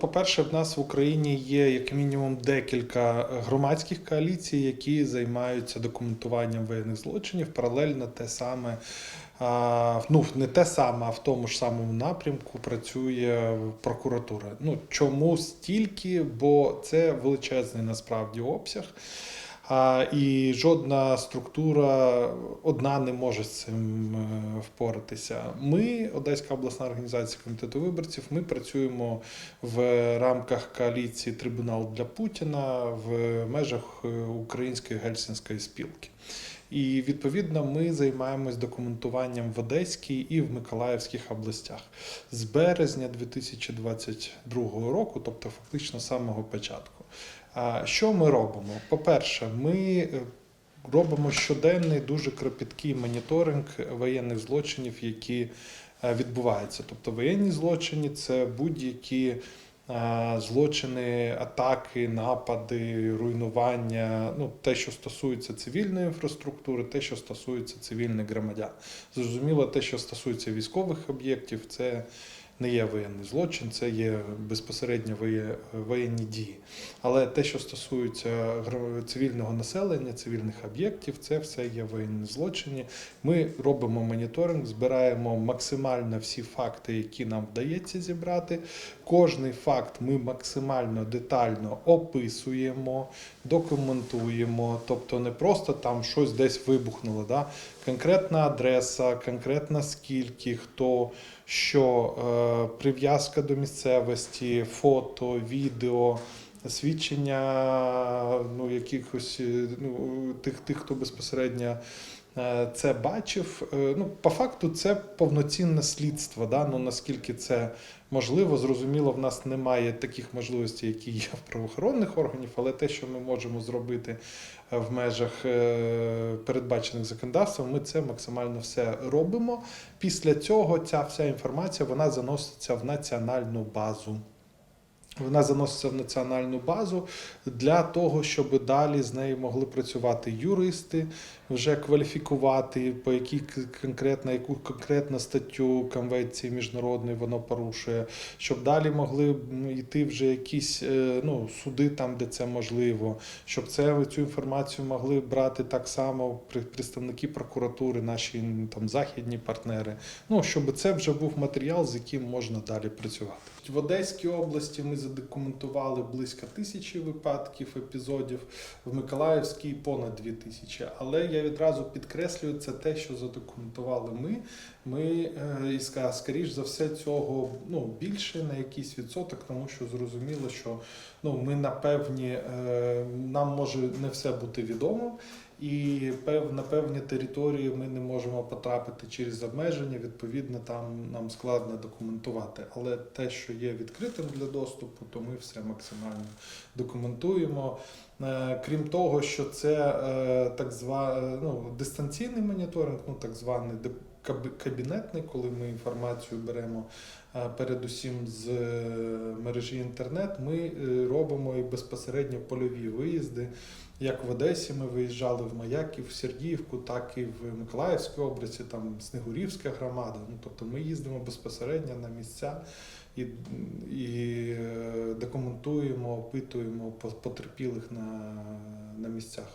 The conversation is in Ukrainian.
По-перше, в нас в Україні є як мінімум декілька громадських коаліцій, які займаються документуванням воєнних злочинів. Паралельно те саме, ну не те саме, а в тому ж самому напрямку працює прокуратура. Ну чому стільки? Бо це величезний насправді обсяг. І жодна структура одна не може з цим е, впоратися. Ми, Одеська обласна організація комітету виборців, ми працюємо в рамках коаліції Трибунал для Путіна в межах е, Української гельсінської спілки. І відповідно ми займаємось документуванням в Одеській і в Миколаївських областях з березня 2022 року, тобто фактично з самого початку. Що ми робимо? По-перше, ми е, робимо щоденний дуже кропіткий моніторинг воєнних злочинів, які е, відбуваються. Тобто воєнні злочини це будь-які злочини, атаки, напади, руйнування, ну те, що стосується цивільної інфраструктури, те, що стосується цивільних громадян. Зрозуміло, те, що стосується військових об'єктів, це не є воєнний злочин, це є безпосередньо воєнні дії. Але те, що стосується цивільного населення, цивільних об'єктів, це все є воєнні злочини. Ми робимо моніторинг, збираємо максимально всі факти, які нам вдається зібрати. Кожний факт ми максимально детально описуємо, документуємо, тобто не просто там щось десь вибухнуло. Да? Конкретна адреса, конкретна скільки, хто, що, е, прив'язка до місцевості, фото, відео. Свідчення ну, якихось е, ну, тих, тих, хто безпосередньо це бачив. Е, Ну, по факту, це повноцінне слідство. Да? Ну, наскільки це можливо, зрозуміло, в нас немає таких можливостей, які є в правоохоронних органів, але те, що ми можемо зробити е, в межах е, передбачених законодавством, ми це максимально все робимо. Після цього ця вся інформація вона заноситься в національну базу. Вона заноситься в національну базу для того, щоб далі з нею могли працювати юристи, вже кваліфікувати, по якій конкретно, яку конкретну статтю конвенції міжнародної воно порушує, щоб далі могли йти вже якісь е, ну, суди там, де це можливо, щоб це цю інформацію могли брати так само представники прокуратури, наші там західні партнери. Ну щоб це вже був матеріал, з яким можна далі працювати. В Одеській області ми задокументували близько тисячі випадків, епізодів, в Миколаївській понад дві тисячі. Але я відразу підкреслюю це те, що задокументували ми. Ми е, скоріш за все цього ну, більше на якийсь відсоток, тому що зрозуміло, що ну, ми на е, нам може не все бути відомо. І на певні території ми не можемо потрапити через обмеження. Відповідно, там нам складно документувати. Але те, що є відкритим для доступу, то ми все максимально документуємо. Е, Крім того, що це е, так званий ну, дистанційний моніторинг, ну так званий кабінетний, коли ми інформацію беремо передусім з е, мережі інтернет, ми е, робимо і безпосередньо польові виїзди. Як в Одесі ми виїжджали в Маяків, в Сергіївку, так і в Миколаївській області, там Снегурівська громада. Ну тобто ми їздимо безпосередньо на місця і, і е, документуємо, опитуємо потерпілих на, на місцях.